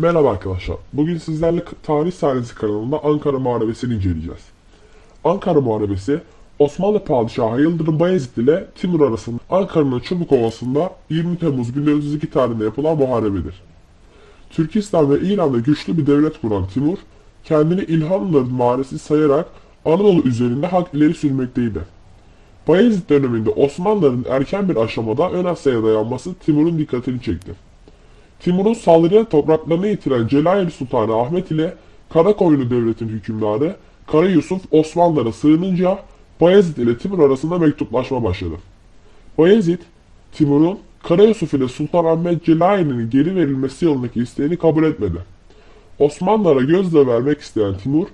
Merhaba arkadaşlar. Bugün sizlerle Tarih Sahnesi kanalında Ankara Muharebesi'ni inceleyeceğiz. Ankara Muharebesi, Osmanlı Padişahı Yıldırım Bayezid ile Timur arasında Ankara'nın Çubukovası'nda 20 Temmuz 1402 tarihinde yapılan muharebedir. Türkistan ve İran'da güçlü bir devlet kuran Timur, kendini İlhanlıların mağarası sayarak Anadolu üzerinde hak ileri sürmekteydi. Bayezid döneminde Osmanlıların erken bir aşamada Ön dayanması Timur'un dikkatini çekti. Timur'un saldırıya topraklarını yitiren Celal Sultanı Ahmet ile Karakoyunlu devletin hükümdarı Kara Yusuf Osmanlılara sığınınca Bayezid ile Timur arasında mektuplaşma başladı. Bayezid, Timur'un Kara Yusuf ile Sultan Ahmet Celali'nin geri verilmesi yolundaki isteğini kabul etmedi. Osmanlılara gözle vermek isteyen Timur,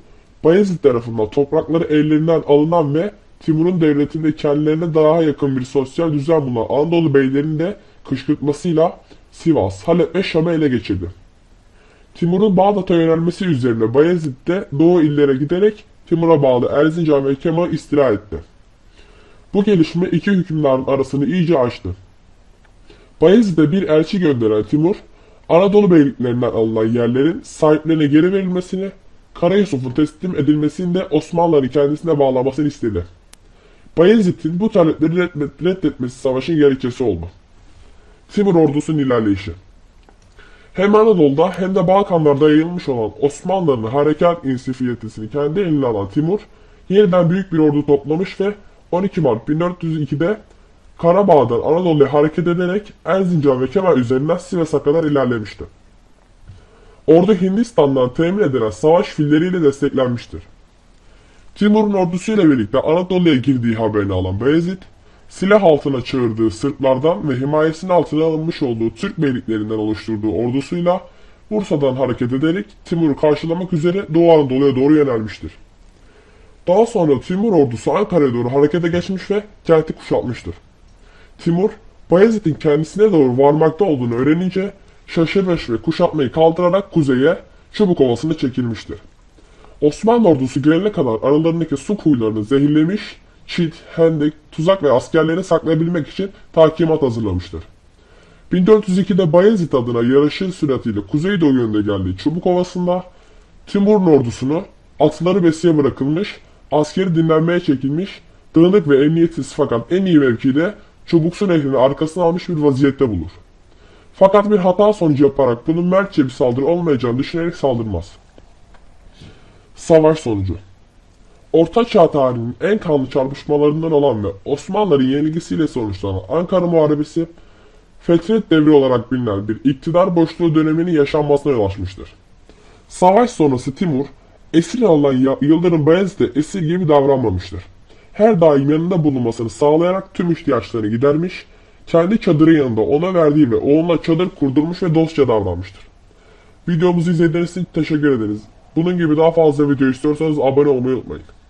Bayezid tarafından toprakları ellerinden alınan ve Timur'un devletinde kendilerine daha yakın bir sosyal düzen bulunan Anadolu beylerinin de kışkırtmasıyla Sivas, Halep ve Şam'ı ele geçirdi. Timur'un Bağdat'a yönelmesi üzerine Bayezid de Doğu illere giderek Timur'a bağlı Erzincan ve Kemah'ı istila etti. Bu gelişme iki hükümdarın arasını iyice açtı. Bayezid'e bir elçi gönderen Timur, Anadolu beyliklerinden alınan yerlerin sahiplerine geri verilmesini, Kara Yusuf'un teslim edilmesini de Osmanlıları kendisine bağlamasını istedi. Bayezid'in bu talepleri reddet- reddetmesi savaşın gerekçesi oldu. Timur ordusunun ilerleyişi. Hem Anadolu'da hem de Balkanlarda yayılmış olan Osmanlıların harekat inisiyatifini kendi eline alan Timur, yeniden büyük bir ordu toplamış ve 12 Mart 1402'de Karabağ'dan Anadolu'ya hareket ederek Erzincan ve Kemal üzerinden Sivas'a kadar ilerlemişti. Ordu Hindistan'dan temin edilen savaş filleriyle desteklenmiştir. Timur'un ordusuyla birlikte Anadolu'ya girdiği haberini alan Bayezid, silah altına çağırdığı Sırplardan ve himayesinin altına alınmış olduğu Türk beyliklerinden oluşturduğu ordusuyla Bursa'dan hareket ederek Timur'u karşılamak üzere Doğu Anadolu'ya doğru yönelmiştir. Daha sonra Timur ordusu Ankara'ya doğru harekete geçmiş ve kenti kuşatmıştır. Timur, Bayezid'in kendisine doğru varmakta olduğunu öğrenince şaşırmış ve kuşatmayı kaldırarak kuzeye Çubuk Ovası'na çekilmiştir. Osmanlı ordusu gelene kadar aralarındaki su kuyularını zehirlemiş, çit, hendek, tuzak ve askerlerini saklayabilmek için takimat hazırlamıştır. 1402'de Bayezid adına yarışır süratiyle kuzeydoğu yönde geldiği Çubuk Ovası'nda Timur'un ordusunu atları besiye bırakılmış, askeri dinlenmeye çekilmiş, dağınık ve emniyetsiz fakat en iyi mevkide Çubuksu Nehri'ni arkasına almış bir vaziyette bulur. Fakat bir hata sonucu yaparak bunun mertçe bir saldırı olmayacağını düşünerek saldırmaz. Savaş sonucu Orta Çağ tarihinin en kanlı çarpışmalarından olan ve Osmanlıların yenilgisiyle sonuçlanan Ankara Muharebesi, Fetret devri olarak bilinen bir iktidar boşluğu döneminin yaşanmasına yol açmıştır. Savaş sonrası Timur, esir alınan Yıldırım Bayezid'e esir gibi davranmamıştır. Her daim yanında bulunmasını sağlayarak tüm ihtiyaçlarını gidermiş, kendi çadırı yanında ona verdiği ve oğluna çadır kurdurmuş ve dostça davranmıştır. Videomuzu izlediğiniz için teşekkür ederiz. Bunun gibi daha fazla video istiyorsanız abone olmayı unutmayın.